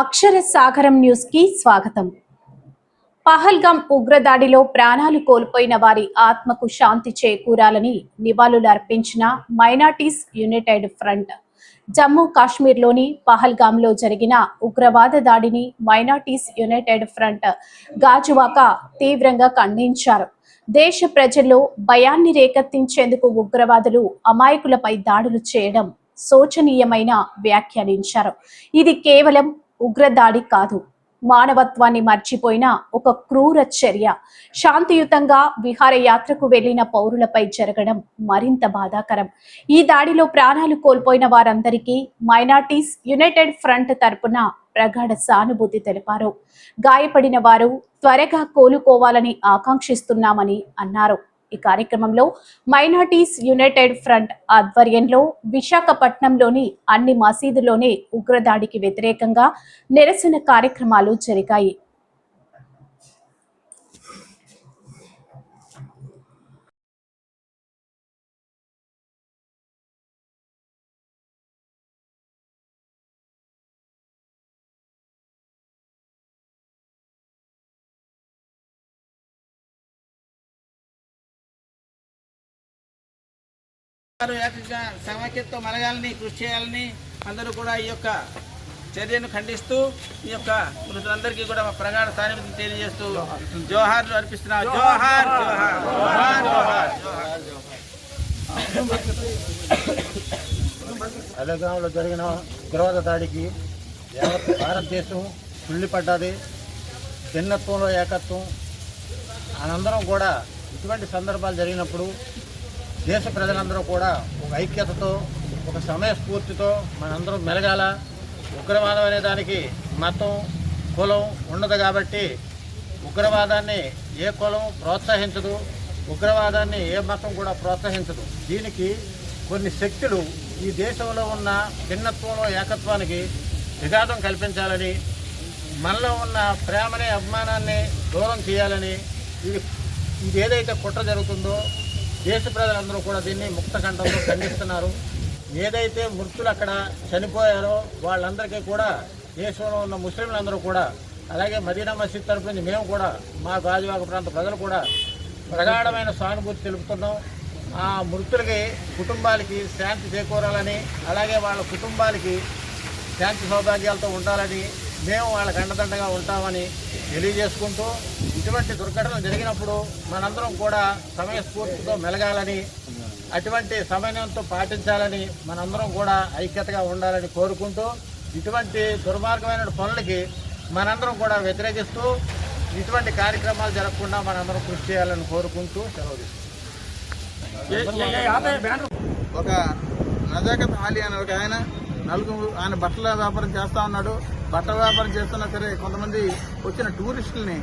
అక్షర సాగరం న్యూస్కి స్వాగతం. పహల్గాం ఉగ్రదాడిలో ప్రాణాలు కోల్పోయిన వారి ఆత్మకు శాంతి చేకూరాలని నివాళులు అర్పించిన మైనార్టీస్ యునైటెడ్ ఫ్రంట్. జమ్మూ కాశ్మీర్లోని పహల్గాంలో జరిగిన ఉగ్రవాద దాడిని మైనార్టీస్ యునైటెడ్ ఫ్రంట్ గాజువాక తీవ్రంగా ఖండించారు. దేశ ప్రజల్లో భయాన్ని రేకెత్తించేందుకు ఉగ్రవాదులు అమాయకులపై దాడులు చేయడం శోచనీయమైన వ్యాఖ్యానించారు. ఇది కేవలం ఉగ్రదాడి కాదు. మానవత్వాన్ని మర్చిపోయిన ఒక క్రూర చర్య. శాంతియుతంగా విహారయాత్రకు వెళ్ళిన పౌరులపై జరగడం మరింత బాధాకరం. ఈ దాడిలో ప్రాణాలు కోల్పోయిన వారందరికీ మైనార్టీస్ యునైటెడ్ ఫ్రంట్ తరపున ప్రగాఢ సానుభూతి తెలిపారు. గాయపడిన వారు త్వరగా కోలుకోవాలని ఆకాంక్షిస్తున్నామని అన్నారు. ఈ కార్యక్రమంలో మైనార్టీస్ యునైటెడ్ ఫ్రంట్ ఆధ్వర్యంలో విశాఖపట్నంలోని అన్ని మసీదులోనే ఉగ్రదాడికి వ్యతిరేకంగా నిరసన కార్యక్రమాలు జరిగాయి. ఏకంగా సమాఖ్యతో కృషి చేయాలని అందరూ కూడా ఈ యొక్క చర్యను ఖండిస్తూ ఈ యొక్క మృతులందరికీ కూడా మా ప్రగాఢ సాన్నిధ్యం తెలియజేస్తూ జోహార్లు అర్పిస్తున్నా. జోహార్ జోహార్ జోహార్ జోహార్. జరిగిన ఉగ్రవాద దాడికి భారతదేశం పడ్డది భిన్నత్వంలో ఏకత్వం. అనందరం కూడా ఇటువంటి సందర్భాలు జరిగినప్పుడు దేశ ప్రజలందరూ కూడా ఒక ఐక్యతతో ఒక సమయ స్ఫూర్తితో మనందరం మెలగాల. ఉగ్రవాదం అనే దానికి మతం కులం ఉండదు కాబట్టి ఉగ్రవాదాన్ని ఏ కులం ప్రోత్సహించదు ఉగ్రవాదాన్ని ఏ మతం కూడా ప్రోత్సహించదు. దీనికి కొన్ని శక్తులు ఈ దేశంలో ఉన్న భిన్నత్వంలో ఏకత్వానికి విఘాతం కల్పించాలని మనలో ఉన్న ప్రేమని అభిమానాన్ని దూరం చేయాలని ఇది ఇది ఏదైతే కుట్ర జరుగుతుందో దేశ ప్రజలందరూ కూడా దీన్ని ముక్తకంఠంతో ఖండిస్తున్నారు. ఏదైతే మృతులు అక్కడ చనిపోయారో వాళ్ళందరికీ కూడా దేశంలో ఉన్న ముస్లింలందరూ కూడా అలాగే మదీనా మసీద్ తరపు నుంచి మేము కూడా మా గాజువాక ప్రాంత ప్రజలు కూడా ప్రగాఢమైన సానుభూతి తెలుపుతున్నాం. ఆ మృతులకి కుటుంబాలకి శాంతి చేకూరాలని అలాగే వాళ్ళ కుటుంబాలకి శాంతి సౌభాగ్యాలతో ఉండాలని మేము వాళ్ళకి అండదండగా ఉంటామని తెలియజేసుకుంటూ ఇటువంటి దుర్ఘటనలు జరిగినప్పుడు మనందరం కూడా సమయస్ఫూర్తితో మెలగాలని అటువంటి సమన్వయంతో పాటించాలని మనందరం కూడా ఐక్యతగా ఉండాలని కోరుకుంటూ ఇటువంటి దుర్మార్గమైన పనులకి మనందరం కూడా వ్యతిరేకిస్తూ ఇటువంటి కార్యక్రమాలు జరగకుండా మనందరం కృషి చేయాలని కోరుకుంటూ సెలవు ఒక నజాకత్ అలీ అనే ఒక ఆయన నలుగురు ఆయన బట్టల వ్యాపారం చేస్తూ ఉన్నాడు. బట్టల వ్యాపారం చేస్తున్నా సరే కొంతమంది వచ్చిన టూరిస్టుల్ని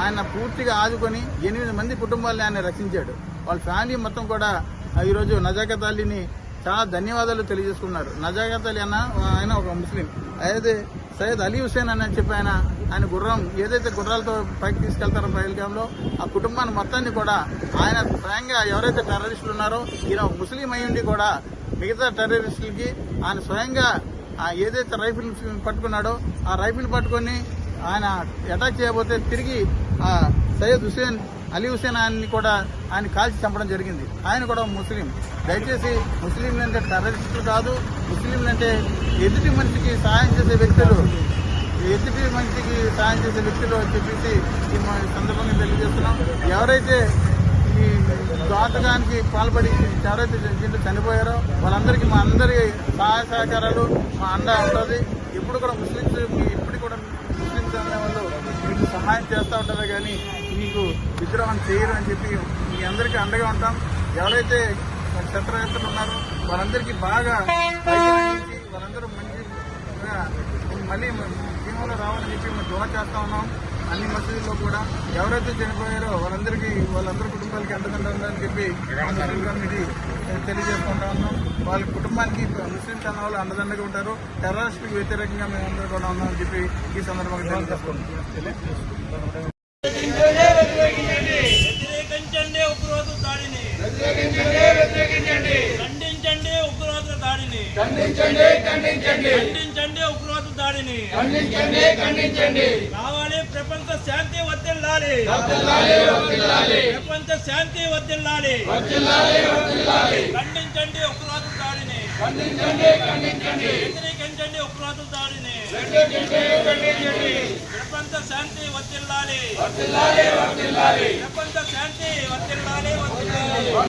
ఆయన పూర్తిగా ఆదుకొని ఎనిమిది మంది కుటుంబాలని ఆయన రక్షించాడు. వాళ్ళ ఫ్యామిలీ మొత్తం కూడా ఆ, ఈరోజు నజాకత్ అలీని చాలా ధన్యవాదాలు తెలియజేసుకున్నారు. నజాకత్ అలీ అన్న ఆయన ఒక ముస్లిం. అయితే సయ్యద్ అలీ హుసేన్ అని చెప్పి ఆయన ఆయన గుర్రం ఏదైతే గుర్రాలతో పైకి తీసుకెళ్తారో పైల్గాంలో ఆ కుటుంబాన్ని మొత్తాన్ని కూడా ఆయన స్వయంగా ఎవరైతే టెర్రరిస్టులు ఉన్నారో ఈయన ఒక ముస్లిం అయ్యుండి కూడా మిగతా టెర్రరిస్టులకి ఆయన స్వయంగా ఏదైతే రైఫిల్ పట్టుకున్నాడో ఆ రైఫిల్ పట్టుకొని ఆయన అటాక్ చేయబోతే తిరిగి ఆ సయ్యద్ హుసేన్ అలీ హుసేన్ ఆయన్ని కూడా ఆయన కాల్చి చంపడం జరిగింది. ఆయన కూడా ముస్లిం. దయచేసి ముస్లింలు అంటే టెర్రరిస్టులు కాదు ముస్లింలు అంటే ఎదుటి మనిషికి సహాయం చేసే వ్యక్తులు ఎదుటి మనిషికి సహాయం చేసే వ్యక్తులు అని చెప్పేసి ఈ సందర్భంగా తెలియజేస్తున్నాం. ఎవరైతే ఈ ఘాతకానికి పాల్పడి ఎవరైతే దీంట్లో చనిపోయారో వాళ్ళందరికీ మా అందరి సహాయ సహకారాలు మా అండ ఉంటుంది. ఎప్పుడు కూడా ముస్లింస్ ఇప్పుడు కూడా ముస్లింస్ అనే వాళ్ళు మీకు సహాయం చేస్తూ ఉంటారు కానీ మీకు విగ్రహం చేయరు అని చెప్పి మీ అందరికీ అండగా ఉంటాం. ఎవరైతే శస్త్రవేత్తలు ఉన్నారో వాళ్ళందరికీ బాగా వాళ్ళందరూ మంచిగా మళ్ళీ జీవంలో రావాలని చెప్పి మేము దూరం చేస్తా ఉన్నాం. అన్ని మసీదుల్లో కూడా ఎవరైతే చనిపోయారో వాళ్ళందరికీ వాళ్ళందరి కుటుంబాలకి అండదండాలని చెప్పి ముస్లిం కమిటీ తెలియజేసుకుంటా ఉన్నాం. వాళ్ళ కుటుంబానికి అన్న వాళ్ళు అండదండగా ఉంటారు. టెర్రరిస్టులకు వ్యతిరేకంగా మేము అందరూ కూడా ఉన్నామని చెప్పి ఈ సందర్భంగా తెలియజేసుకుంటాం వ్యతిరేకించండి ఉగ్రవాద దాడిని. ఖండించండి దాడిని. ఖండించండి ఉగ్రవాద దాడిని. దాడిని కావాలి ప్రపంచ శాంతి వర్దిల్లాలి ప్రపంచ శాంతి వర్దిల్లాలి ఖండించండి ఉగ్రవాద దాడిని. వ్యతిరేకించండి ఉగ్రవాద దాడిని. ప్రపంచ శాంతి వర్దిల్లాలి ప్రపంచ శాంతి వర్దిల్లాలి వర్దిల్లాలి